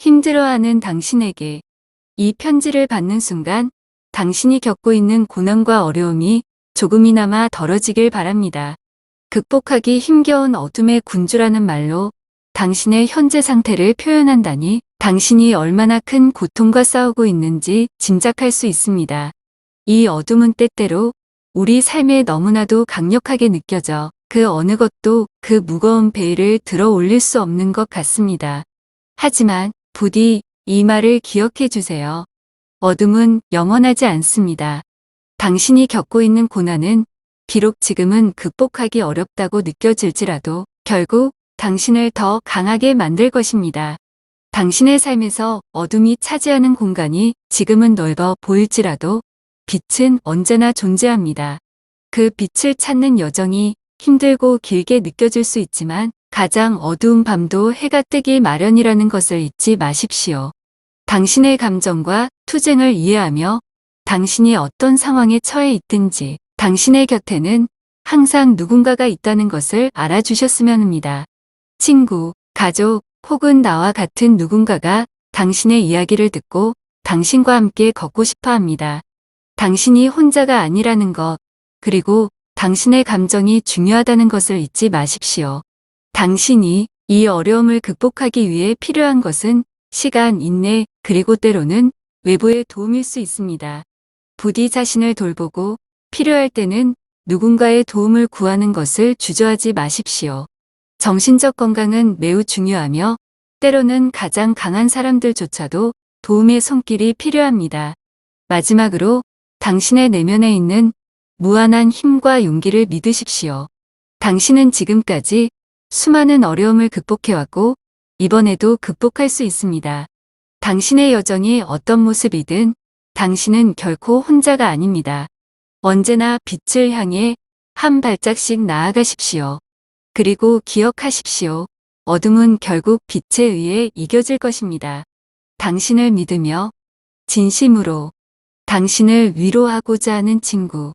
힘들어하는 당신에게 이 편지를 받는 순간 당신이 겪고 있는 고난과 어려움이 조금이나마 덜어지길 바랍니다. 극복하기 힘겨운 어둠의 군주라는 말로 당신의 현재 상태를 표현한다니 당신이 얼마나 큰 고통과 싸우고 있는지 짐작할 수 있습니다. 이 어둠은 때때로 우리 삶에 너무나도 강력하게 느껴져 그 어느 것도 그 무거운 베일을 들어 올릴 수 없는 것 같습니다. 하지만 부디 이 말을 기억해 주세요. 어둠은 영원하지 않습니다. 당신이 겪고 있는 고난은 비록 지금은 극복하기 어렵다고 느껴질지라도 결국 당신을 더 강하게 만들 것입니다. 당신의 삶에서 어둠이 차지하는 공간이 지금은 넓어 보일지라도 빛은 언제나 존재합니다. 그 빛을 찾는 여정이 힘들고 길게 느껴질 수 있지만 가장 어두운 밤도 해가 뜨기 마련이라는 것을 잊지 마십시오. 당신의 감정과 투쟁을 이해하며 당신이 어떤 상황에 처해 있든지 당신의 곁에는 항상 누군가가 있다는 것을 알아주셨으면 합니다. 친구, 가족, 혹은 나와 같은 누군가가 당신의 이야기를 듣고 당신과 함께 걷고 싶어 합니다. 당신이 혼자가 아니라는 것, 그리고 당신의 감정이 중요하다는 것을 잊지 마십시오. 당신이 이 어려움을 극복하기 위해 필요한 것은 시간, 인내, 그리고 때로는 외부의 도움일 수 있습니다. 부디 자신을 돌보고 필요할 때는 누군가의 도움을 구하는 것을 주저하지 마십시오. 정신적 건강은 매우 중요하며 때로는 가장 강한 사람들조차도 도움의 손길이 필요합니다. 마지막으로 당신의 내면에 있는 무한한 힘과 용기를 믿으십시오. 당신은 지금까지 수많은 어려움을 극복해왔고 이번에도 극복할 수 있습니다. 당신의 여정이 어떤 모습이든 당신은 결코 혼자가 아닙니다. 언제나 빛을 향해 한 발짝씩 나아가십시오. 그리고 기억하십시오. 어둠은 결국 빛에 의해 이겨질 것입니다. 당신을 믿으며 진심으로 당신을 위로하고자 하는 친구.